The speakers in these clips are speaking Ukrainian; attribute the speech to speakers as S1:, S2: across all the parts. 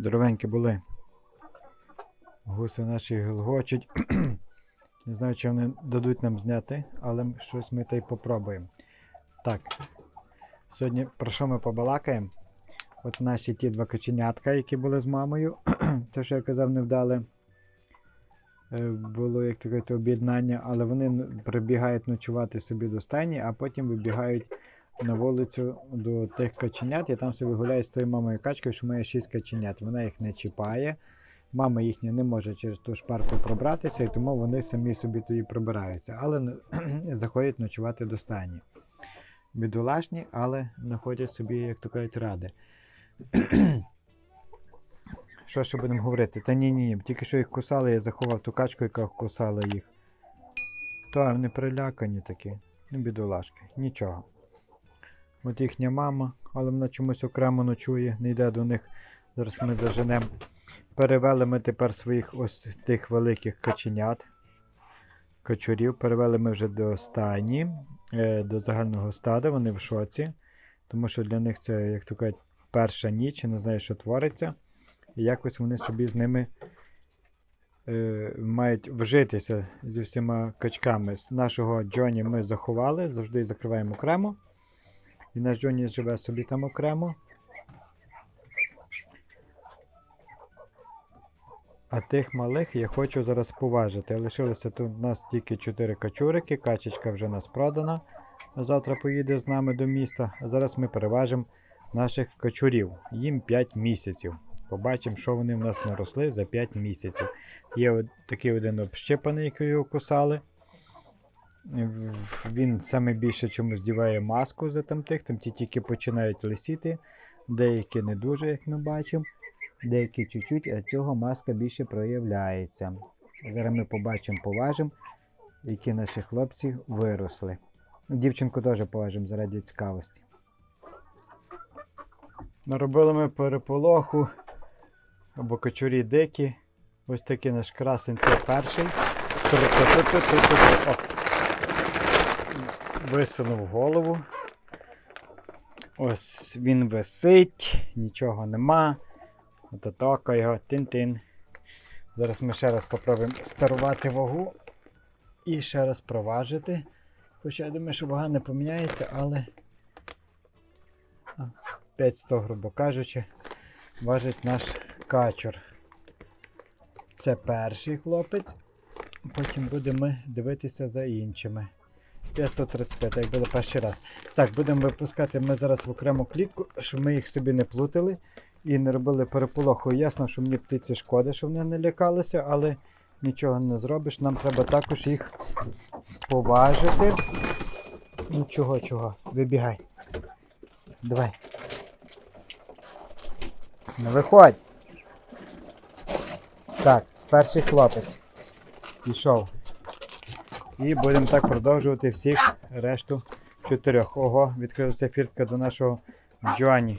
S1: Здоровенькі були. Гуси наші гелгочуть. Не знаю, чи вони дадуть нам зняти, але щось ми та й попробуємо. Так. Сьогодні про що ми побалакаємо? От наші ті два коченятка, які були з мамою. Те, що я казав, не вдали. Е, Було як таке об'єднання, але вони прибігають ночувати собі до стайні, а потім вибігають на вулицю до тих каченят і там собі гуляють з тою мамою качкою, що має шість каченят. Вона їх не чіпає. Мама їхня не може через ту шпарку пробратися, і тому вони самі собі тоді пробираються, але заходять ночувати до стайні. Бідолашні, але знаходять собі, як то кажуть, ради. Що ще будемо говорити? Та ні, ні. Тільки що їх кусали, я заховав ту качку, яка кусала їх. Та, вони прилякані такі. Ну, бідолашки. Нічого. От їхня мама, але вона чомусь окремо ночує, не йде до них. Зараз ми заженемо. Перевели ми тепер своїх ось тих великих каченят. Качурів. Перевели ми вже до стайні, е, до загального стада. Вони в шоці. Тому що для них це, як то кажуть, перша ніч, не знаю, що твориться. І якось вони собі з ними е, мають вжитися зі всіма качками. З нашого Джоні ми заховали, завжди закриваємо окремо. І наш Джоні живе собі там окремо. А тих малих я хочу зараз поважити. Лишилося тут у нас тільки 4 качурики, качечка вже нас продана. Завтра поїде з нами до міста. А зараз ми переважимо наших качурів. Їм 5 місяців. Побачимо, що вони в нас наросли за 5 місяців. Є такий один общипаний, який його кусали. В- Він саме більше чомусь діває маску за там тих, там ті тільки починають лисіти, деякі не дуже, як ми бачимо, деякі чуть-чуть, а цього маска більше проявляється. Зараз ми побачимо, поважимо, які наші хлопці виросли. Дівчинку теж поважимо заради цікавості. Наробили ми переполоху або кочурі дикі. Ось такий наш красень, це перший. Висунув голову. Ось він висить, нічого нема. Отака його тин-тин. Зараз ми ще раз спробуємо старувати вагу і ще раз проважити. Хоча я думаю, що вага не поміняється, але а, 500, грубо кажучи, важить наш качур. Це перший хлопець. Потім будемо дивитися за іншими. 535, як було перший раз. Так, будемо випускати ми зараз в окрему клітку, щоб ми їх собі не плутали і не робили переполоху. Ясно, що мені птиці шкода, що вони не лякалися, але нічого не зробиш. Нам треба також їх поважити. Ну чого, чого? Вибігай. Давай. Не виходь. Так, перший хлопець. Пішов. І будемо так продовжувати всіх решту чотирьох. Ого, відкрилася фіртка до нашого Джоні.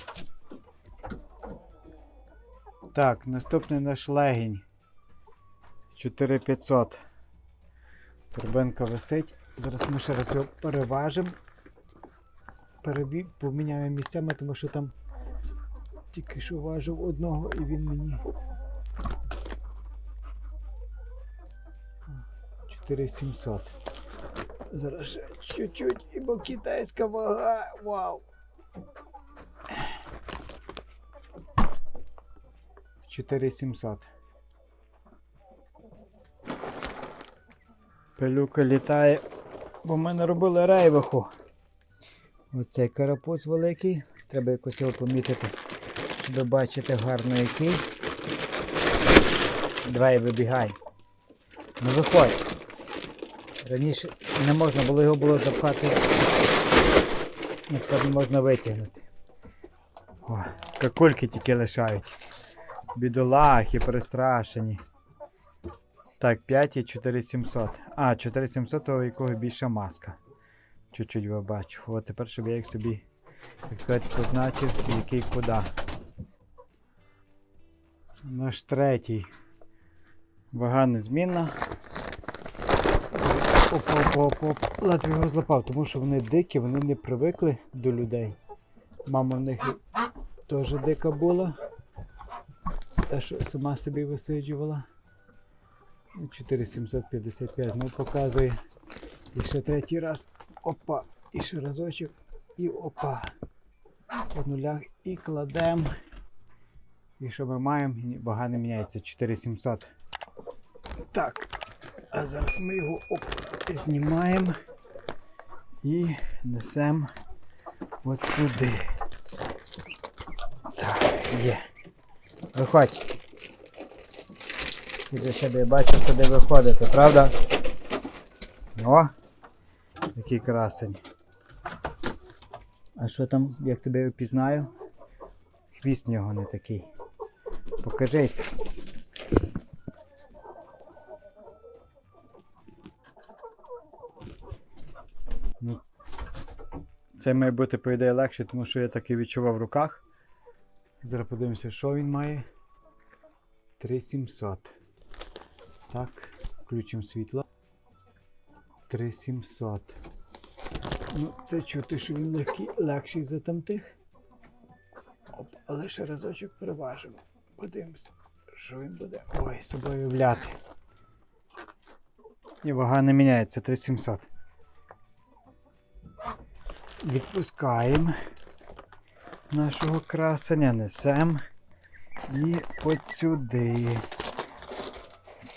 S1: Так, наступний наш легінь. 4500. Турбинка висить. Зараз ми ще раз його переважимо. Перебі... Поміняємо місцями, тому що там тільки що важив одного і він мені. 4700. Зараз чуть-чуть, бо китайська вага. Вау. 4700. Пилюка літає, бо ми не робили рейваху. Оцей карапуз великий. Треба якось його помітити, щоб бачити гарно який. Давай вибігай. Ну виходь. Раніше не можна було його було запхати. Ніхто не можна витягнути. О, какульки тільки лишають. Бідолахи, перестрашені. Так, 5 і 4700. А, 4700 у якого більша маска. Чуть-чуть я бачу. От тепер, щоб я їх собі, як сказати, позначив, який куди. Наш третій. Вага незмінна. Оп, оп, оп, оп. Ледве його злапав, тому що вони дикі, вони не привикли до людей. Мама в них теж дика була. Та, що сама собі висиджувала. 4755, ну показує. І ще третій раз. Опа. І ще разочок. І опа. По нулях і кладемо. І що ми маємо? Вага не міняється. 4700. Так. А зараз ми його оп, знімаємо і несемо от сюди. Так, є. Виходь. Іди сюди, бачу, куди виходити, правда? О! Який красень. А що там, як тебе впізнаю? Хвіст в нього не такий. Покажись. Це має бути, по ідеї, легше, тому що я так і відчував в руках. Зараз подивимося, що він має. 3700. Так, включимо світло. 3700. Ну, це чути, що він легкий, легший за тамтих. Оп, але ще разочок переважимо. Подивимося, що він буде. Ой, собою являти. І вага не міняється, 3700. Відпускаємо нашого красення, несемо і от сюди.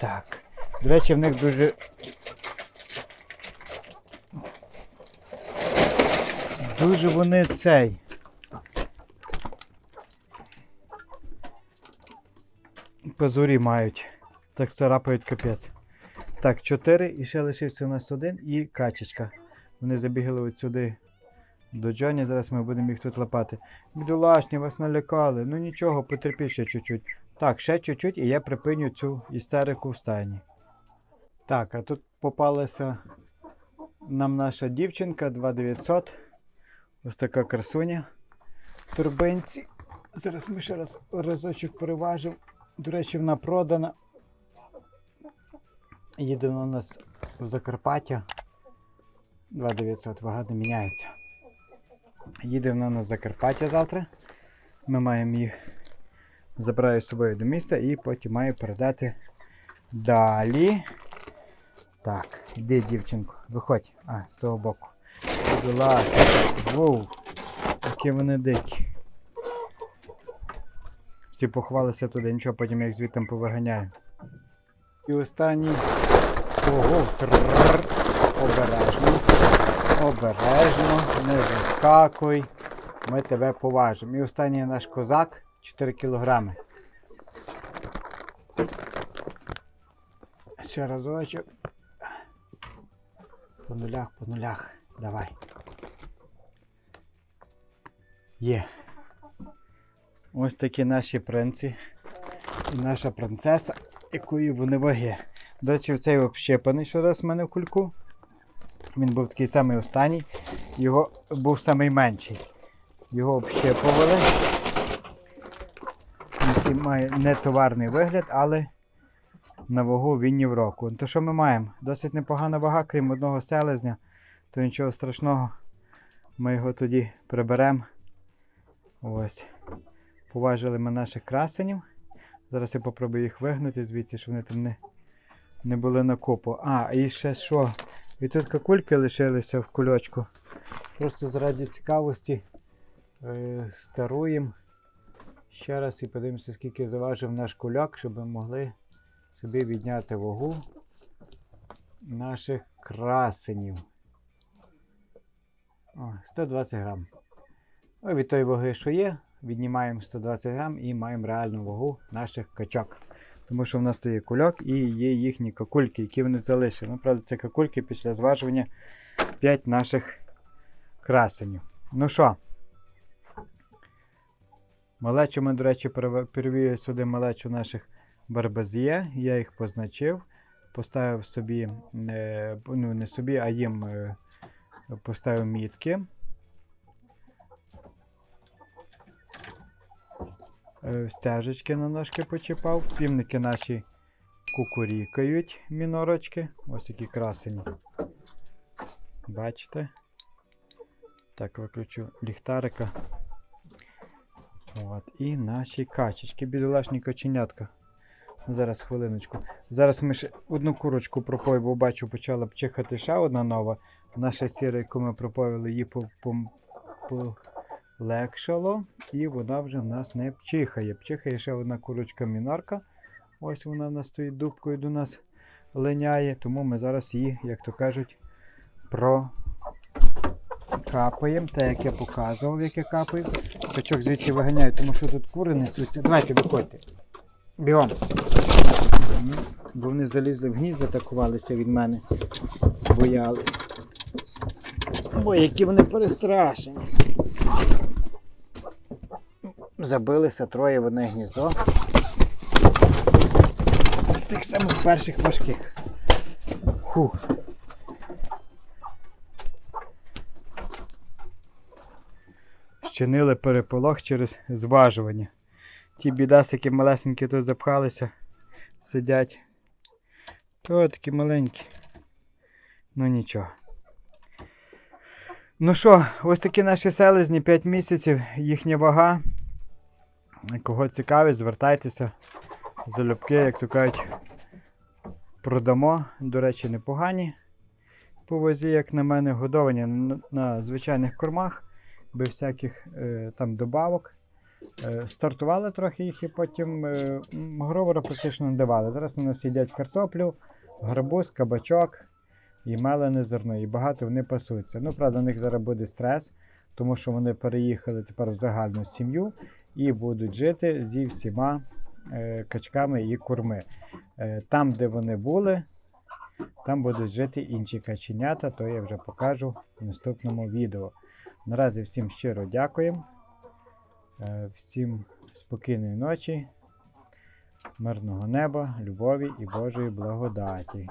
S1: Так. До речі, в них дуже. Дуже вони цей. Позорі мають. Так царапають капець. Так, 4 і ще лишився у нас один і качечка. Вони забігали от сюди до Джоні, зараз ми будемо їх тут лапати. Бідолашні, вас налякали. Ну нічого, потерпіть ще чуть-чуть. Так, ще чуть-чуть і я припиню цю істерику в стайні. Так, а тут попалася нам наша дівчинка 2900. Ось така красуня турбинці. Зараз ми ще раз разочок переважимо. До речі, вона продана. Їде у нас в Закарпаття. 2900, вага не міняється. Їде вона на Закарпаття завтра. Ми маємо її забираю з собою до міста і потім маю передати далі. Так, іди, дівчинко, виходь. А, з того боку. Будь ласка. Воу. Які вони дикі. Всі поховалися туди, нічого, потім я їх звідти повиганяю. І останній. Ого, трррр. Обережно. Обережно, не вискакуй. Ми тебе поважимо. І останній наш козак 4 кілограми. Ще разочок. По нулях, по нулях. Давай. Є. Ось такі наші принці. І наша принцеса, якої вони ваги. До речі, цей общепаний, що раз в мене в кульку. Він був такий самий останній. Його був самий менший. Його общепували. Він має нетоварний вигляд, але на вагу він ні в року. То що ми маємо? Досить непогана вага, крім одного селезня, то нічого страшного. Ми його тоді приберемо. Ось. Поважили ми наших красенів. Зараз я попробую їх вигнути звідси, щоб вони там не, не були на купу. А, і ще що? І тут какульки лишилися в кульочку. Просто заради цікавості е, старуємо. Ще раз і подивимося, скільки заважив наш кульок, щоб ми могли собі відняти вагу наших красенів. О, 120 грам. Ось від тої ваги, що є, віднімаємо 120 грам і маємо реальну вагу наших качок. Тому що в нас є кульок і є їхні какульки, які вони залишили. Ну, правда, це какульки після зважування 5 наших красенів. Ну що, малечу ми, до речі, перев- перевів сюди малечу наших барбазє. Я їх позначив, поставив собі, е, ну не собі, а їм е, поставив мітки. Е, Стежечки на ножки почіпав. Півники наші кукурікають мінорочки. Ось які красені. Бачите? Так, виключу ліхтарика. От, і наші качечки, бідолашні каченятка. Ну, Зараз хвилиночку. Зараз ми ще одну курочку пропою, бо бачу, почала б чихати ще одна нова. Наша сіра, яку ми проповили, її по- по- полегшало, і вона вже в нас не пчихає. Пчихає ще одна курочка мінарка. Ось вона в нас стоїть дубкою до нас линяє, тому ми зараз її, як то кажуть, прокапаємо, так як я показував, як я капаю. Качок звідси виганяю, тому що тут кури несуться. Давайте виходьте. Бігом. Бо вони залізли в гнізд, атакувалися від мене. Боялись. Ой, які вони перестрашені. Забилися троє в одне гніздо. З тих самих перших важких. Фух. Щинили переполох через зважування. Ті бідасики малесенькі тут запхалися, сидять. То такі маленькі. Ну нічого. Ну що, ось такі наші селезні 5 місяців, їхня вага. Кого цікавить, звертайтеся. Залюбки, як то кажуть, продамо. До речі, непогані. По вазі, як на мене, годовані на, на звичайних кормах, без всяких е, там добавок. Е, стартували трохи їх і потім е, гровера практично не давали. Зараз на нас їдять картоплю, гарбуз, кабачок і мелене зерно. І багато вони пасуться. Ну, правда, у них зараз буде стрес, тому що вони переїхали тепер в загальну сім'ю і будуть жити зі всіма е, качками і курми. Е, там, де вони були, там будуть жити інші каченята, то я вже покажу в наступному відео. Наразі всім щиро дякуємо. Е, Всім спокійної ночі, мирного неба, любові і Божої благодаті.